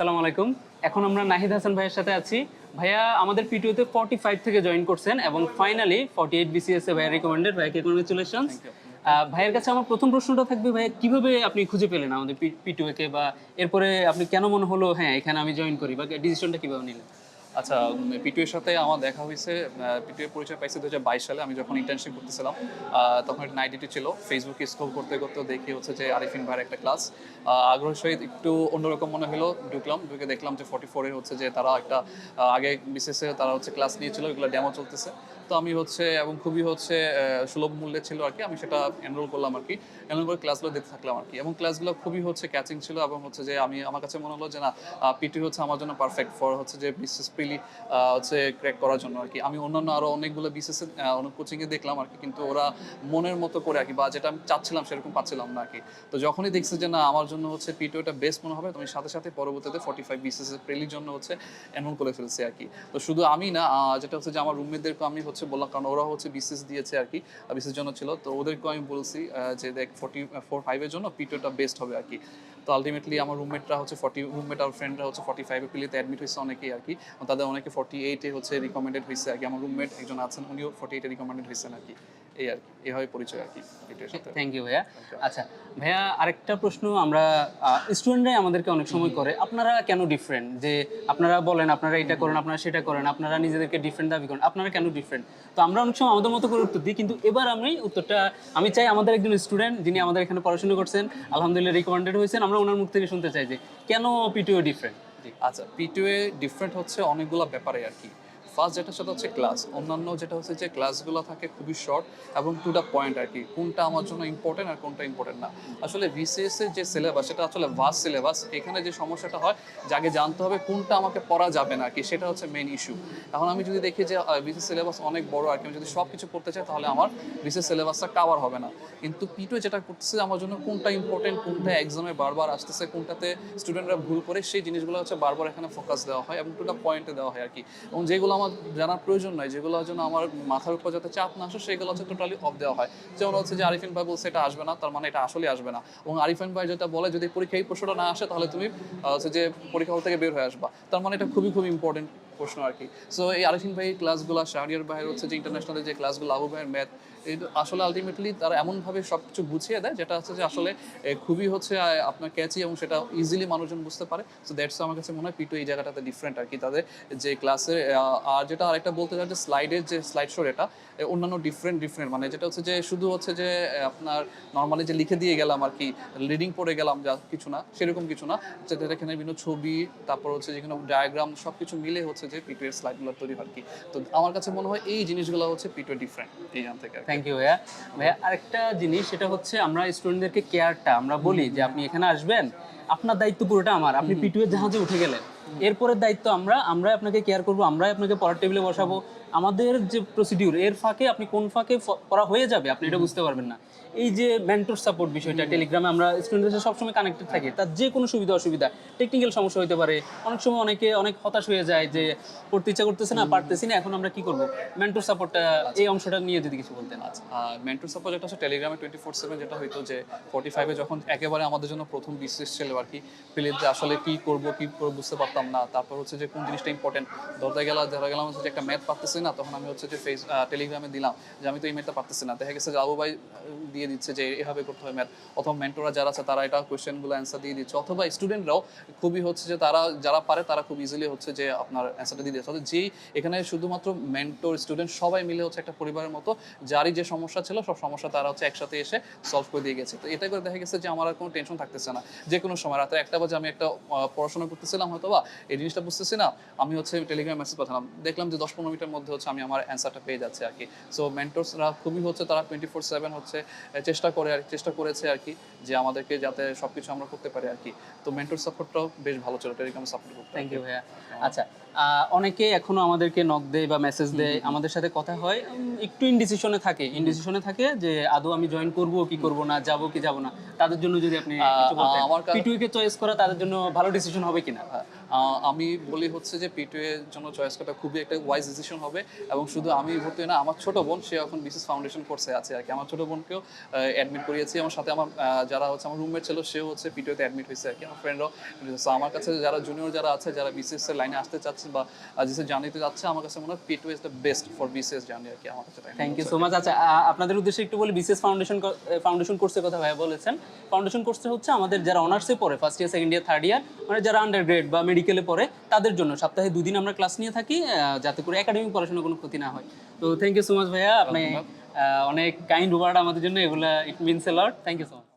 সালাম আলাইকুম। এখন আমরা নাহিদ হাসান ভাইয়ের সাথে আছি। ভাইয়া, আমাদের পিটিওতে ফর্টি ফাইভ থেকে জয়েন করছেন এবং ফাইনালি ফর্টি এইট বিসিএস এ ভাইয়া রিকমেন্ডেড ভাইয়াকে কংগ্রেচুলেশন ভাইয়ের কাছে আমার প্রথম প্রশ্নটা থাকবে, ভাইয়া, কীভাবে আপনি খুঁজে পেলেন আমাদের পিটিওকে বা এরপরে আপনি কেন মনে হলো হ্যাঁ এখানে আমি জয়েন করি, বা ডিসিশনটা কীভাবে নিলেন? আচ্ছা পিটুয়ের সাথে আমার দেখা হয়েছে পিটুয়ের পরিচয় পাইছি দু সালে। আমি যখন ইন্টার্নশিপ করতেছিলাম তখন একটা নাইট ছিল। ফেসবুকে স্ক্রল করতে করতে দেখি হচ্ছে যে আরিফিন ভাইয়ের একটা ক্লাস আগ্রহ সহিত একটু অন্যরকম মনে হলো, ঢুকলাম, ঢুকে দেখলাম যে ফর্টি ফোরে হচ্ছে যে তারা একটা আগে বিশেষে তারা হচ্ছে ক্লাস নিয়েছিল, এগুলো ডেমো চলতেছে। তো আমি হচ্ছে, এবং খুবই হচ্ছে সুলভ মূল্যে ছিল আর কি, আমি সেটা এনরোল করলাম আর কি। এনরোল করে ক্লাসগুলো দেখতে থাকলাম আর কি। এবং ক্লাসগুলো খুবই হচ্ছে ক্যাচিং ছিল, এবং হচ্ছে যে আমি, আমার কাছে মনে হলো যে না পিটি হচ্ছে আমার জন্য পারফেক্ট ফর হচ্ছে যে বিশেষ প্রিলি হচ্ছে ক্র্যাক করার জন্য আর কি। আমি অন্যান্য আরও অনেকগুলো বিশেষ অনেক কোচিংয়ে দেখলাম আর কি, কিন্তু ওরা মনের মতো করে আর কি, বা যেটা আমি চাচ্ছিলাম সেরকম পাচ্ছিলাম না আর কি। তো যখনই দেখছি যে না, আমার জন্য হচ্ছে পিটিওটা বেস্ট মনে হবে তুমি সাথে সাথে পরবর্তীতে ফর্টি ফাইভ বিসিএস প্রেলির জন্য হচ্ছে এনরোল করে ফেলছে আর কি। তো শুধু আমি না যেটা হচ্ছে যে আমার রুমমেটদেরকে আমি হচ্ছে বললাম, কারণ ওরা হচ্ছে বিসিএস দিয়েছে আর কি বিসিএস জন্য ছিল। তো ওদেরকে আমি বলছি যে দেখ ফর্টি ফোর ফাইভের জন্য পিটিওটা বেস্ট হবে আর কি। তো আলটিমেটলি আমার রুমমেটরা হচ্ছে ফর্টি রুমমেট আর ফ্রেন্ডরা হচ্ছে ফর্টি ফাইভে পিলিতে অ্যাডমিট হয়েছে অনেকেই আর কি। তাদের অনেকে ফর্টি এইটে হচ্ছে রিকমেন্ডেড হয়েছে আর কি। আমার রুমমেট একজন আছেন, উনিও ফর্টি এইটে রিকমেন্ডেড হয়েছেন আর কি। এই আর কি এভাবে পরিচয় আর কি থ্যাংক ইউ ভাইয়া। আচ্ছা ভাইয়া আরেকটা প্রশ্ন আমরা স্টুডেন্টরাই আমাদেরকে অনেক সময় করে আপনারা কেন ডিফারেন্ট যে আপনারা বলেন আপনারা এটা করেন আপনারা সেটা করেন আপনারা নিজেদেরকে ডিফারেন্ট দাবি করেন আপনারা কেন ডিফারেন্ট তো আমরা অনেক সময় আমাদের মতো করে উত্তর দিই কিন্তু এবার আমি উত্তরটা আমি চাই আমাদের একজন স্টুডেন্ট যিনি আমাদের এখানে পড়াশোনা করছেন আলহামদুলিল্লাহ রিকমেন্ডেড হয়েছেন আমরা ওনার মুখ থেকে শুনতে চাই যে কেন পিটিও ডিফারেন্ট আচ্ছা পিটুয়ে ডিফারেন্ট হচ্ছে অনেকগুলো ব্যাপারে আর কি। ফার্স্ট যেটা সেটা হচ্ছে ক্লাস অন্যান্য যেটা হচ্ছে যে ক্লাসগুলো থাকে খুবই শর্ট এবং টু দ্য পয়েন্ট আর কি। কোনটা আমার জন্য ইম্পর্টেন্ট আর কোনটা ইম্পর্টেন্ট না। আসলে বিসিএস এর যে সিলেবাস সেটা আসলে ভাস্ট সিলেবাস এখানে যে সমস্যাটা হয়, যে আগে জানতে হবে কোনটা আমাকে পড়া যাবে না কি, সেটা হচ্ছে মেন ইস্যু এখন আমি যদি দেখি যে বিসিএস সিলেবাস অনেক বড় আর কি, আমি যদি সব কিছু পড়তে চাই, তাহলে আমার বিসিএস সিলেবাসটা কাভার হবে না। কিন্তু পিটু যেটা করতেছে, আমার জন্য কোনটা ইম্পর্টেন্ট কোনটা এক্সামে বারবার আসতেছে, কোনটাতে স্টুডেন্টরা ভুল করে, সেই জিনিসগুলো হচ্ছে বারবার এখানে ফোকাস দেওয়া হয় এবং টু দ্য পয়েন্টে দেওয়া হয় আর কি। এবং যেগুলো আমার জানার প্রয়োজন নয় যেগুলো জন্য আমার মাথার উপর যাতে চাপ না আসে, সেগুলো হচ্ছে টোটালি অফ দেওয়া হয়। যেমন হচ্ছে যে আরিফিন ভাই বলছে এটা আসবে না, তার মানে এটা আসলে আসবে না। এবং আরিফিন ভাই যেটা বলে, যদি পরীক্ষা এই প্রশ্নটা না আসে, তাহলে তুমি হচ্ছে যে পরীক্ষা হল থেকে বের হয়ে আসবা। তার মানে এটা খুবই খুব ইম্পর্টেন্ট প্রশ্ন আর কি। সো এই আরিফিন ভাই ক্লাসগুলো শাহরিয়ার ভাইয়ের হচ্ছে যে ইন্টারন্যাশনাল যে ক্লাসগুলো আবু ভাইয়ের ম্যাথ আসলে আলটিমেটলি তারা এমনভাবে সব কিছু গুছিয়ে দেয়, যেটা হচ্ছে যে আসলে খুবই হচ্ছে আপনার ক্যাচি এবং সেটা ইজিলি মানুষজন বুঝতে পারে। সো দ্যাটস আমার কাছে মনে হয় পিটু এই জায়গাটাতে ডিফারেন্ট আর কি। তাদের যে ক্লাসের আর যেটা আরেকটা বলতে চাই যে স্লাইডের যে স্লাইড শো এটা অন্যান্য ডিফারেন্ট ডিফারেন্ট মানে যেটা হচ্ছে যে শুধু হচ্ছে যে আপনার নর্মালি যে লিখে দিয়ে গেলাম আর কি রিডিং পড়ে গেলাম যা কিছু না, সেরকম কিছু না। যেটা এখানে বিভিন্ন ছবি, তারপর হচ্ছে যেখানে ডায়াগ্রাম সব কিছু মিলে হচ্ছে যে পিটু এর স্লাইডগুলো তৈরি হয় আর কি। তো আমার কাছে মনে হয় এই জিনিসগুলো হচ্ছে পিটু ডিফারেন্ট এইখান থেকে আর কি। থ্যাংক ইউ ভাইয়া। ভাইয়া আরেকটা জিনিস সেটা হচ্ছে আমরা স্টুডেন্টদেরকে কেয়ারটা আমরা বলি যে আপনি এখানে আসবেন আপনার দায়িত্ব পুরোটা আমার আপনি পিটুয়ের জাহাজে উঠে গেলেন। এরপরের দায়িত্ব আমরা আমরাই আপনাকে কেয়ার করব আমরাই আপনাকে পড়ার টেবিলে বসাবো। আমাদের যে প্রসিডিউর এর ফাঁকে আপনি কোন ফাঁকে পড়া হয়ে যাবে আপনি এটা বুঝতে পারবেন না। এই যে মেন্টর সাপোর্ট বিষয়টা টেলিগ্রামে আমরা স্টুডেন্টদের সাথে সবসময় কানেক্টেড থাকি তার যে কোনো সুবিধা অসুবিধা টেকনিক্যাল সমস্যা হতে পারে অনেক সময় অনেকে অনেক হতাশ হয়ে যায় যে পড়তে ইচ্ছা করতেছে না পারতেছি না এখন আমরা কি করব? মেন্টর সাপোর্টটা এই অংশটা নিয়ে যদি কিছু বলতেন। আচ্ছা মেন্টর সাপোর্ট যেটা হচ্ছে টেলিগ্রামে টোয়েন্টি ফোর সেভেন যেটা হইতো যে ফর্টি ফাইভে যখন একেবারে আমাদের জন্য প্রথম বিশেষ ছিল আর কি প্লেতে আসলে কি করব কি করব বুঝতে পারতাম না তারপর হচ্ছে যে কোন জিনিসটা ইম্পর্টেন্ট ধরতে গেলে ধরা গেলাম হচ্ছে যে একটা ম্যাথ পারতেছি না, তখন আমি হচ্ছে যে ফেস টেলিগ্রামে দিলাম যে আমি তো এই ম্যাথটা পারতেছি না। দেখা গেছে যে আবু ভাই দিয়ে দিচ্ছে যে এভাবে করতে হয় ম্যাথ অথবা মেন্টররা যারা আছে, তারা এটা কোয়েশ্চেনগুলো অ্যান্সার দিয়ে দিচ্ছে। অথবা স্টুডেন্টরাও খুবই হচ্ছে যে তারা, যারা পারে, তারা খুব ইজিলি হচ্ছে যে আপনার অ্যান্সারটা দিয়ে দিচ্ছে অর্থাৎ যেই এখানে শুধুমাত্র মেন্টর স্টুডেন্ট সবাই মিলে হচ্ছে একটা পরিবারের মতো, যারই যে সমস্যা ছিল, সব সমস্যা তারা হচ্ছে একসাথে এসে সলভ করে দিয়ে গেছে। তো এটা করে দেখা গেছে যে আমার আর কোনো টেনশন থাকতেছে না। যে কোনো সময় রাতে একটা বাজে আমি একটা পড়াশোনা করতেছিলাম হয়তো বা এই জিনিসটা বুঝতেছি না, আমি হচ্ছে টেলিগ্রাম মেসেজ পাঠালাম। দেখলাম যে দশ পনেরো মিনিটের মধ্যে হচ্ছে আমি আমার অ্যান্সারটা পেয়ে যাচ্ছি আর কি। সো মেন্টরসরা খুবই হচ্ছে তারা টোয়েন্টি ফোর সেভেন হচ্ছে চেষ্টা করে আর চেষ্টা করেছে আর কি যে আমাদেরকে যাতে সব কিছু আমরা করতে পারি আর কি। তো মেন্টর সাপোর্টটাও বেশ ভালো ছিল টেলিগ্রাম সাপোর্ট করতে থ্যাংক ইউ ভাইয়া। আচ্ছা অনেকে এখনও আমাদেরকে নক দেয় বা মেসেজ দেয় আমাদের সাথে কথা হয় একটু ইনডিসিশনে থাকে। ইনডিসিশনে থাকে যে আদৌ আমি জয়েন করব কি করব না যাব কি যাব না। তাদের জন্য যদি আপনি আমার পিটুই কে চয়েস করা তাদের জন্য ভালো ডিসিশন হবে কিনা? আমি বলি হচ্ছে যে পিটুএ এর জন্য চয়েস করা খুবই একটা ওয়াইজ ডিসিশন হবে এবং শুধু আমি ভর্তি না আমার ছোট বোন সে এখন বিসিএস ফাউন্ডেশন কোর্সে আছে আর কি। আমার ছোট বোনকেও অ্যাডমিট করিয়েছি। আমার সাথে আমার যারা হচ্ছে আমার রুমমেট ছিল সেও হচ্ছে পিটুএতে অ্যাডমিট হয়েছে আর কি আমার ফ্রেন্ডরাও আমার কাছে যারা জুনিয়র যারা আছে যারা বিসিএস এর লাইনে আসতে চাচ্ছে বা জিসিএস জার্নিতে যাচ্ছে আমার কাছে মনে হয় পিটুএ is the best for BCS journey আর কি আমার কাছে থ্যাংক ইউ সো মাচ আচ্ছা আপনাদের উদ্দেশ্যে একটু বলি বিসিএস ফাউন্ডেশন ফাউন্ডেশন কোর্সের কথা ভাইয়া বলেছেন। ফাউন্ডেশন কোর্সে হচ্ছে আমাদের যারা অনার্সে পড়ে first year second year third year মানে যারা আন্ডার গ্রেড বা মেডিকেলে পড়ে তাদের জন্য সপ্তাহে দুদিন আমরা ক্লাস নিয়ে থাকি যাতে করে একাডেমিক পড়াশোনার কোনো ক্ষতি না হয়। তো থ্যাংক ইউ সো মাচ ভাইয়া। আপনি অনেক কাইন্ড ওয়ার্ড আমাদের জন্য এগুলা it means a lot thank you so much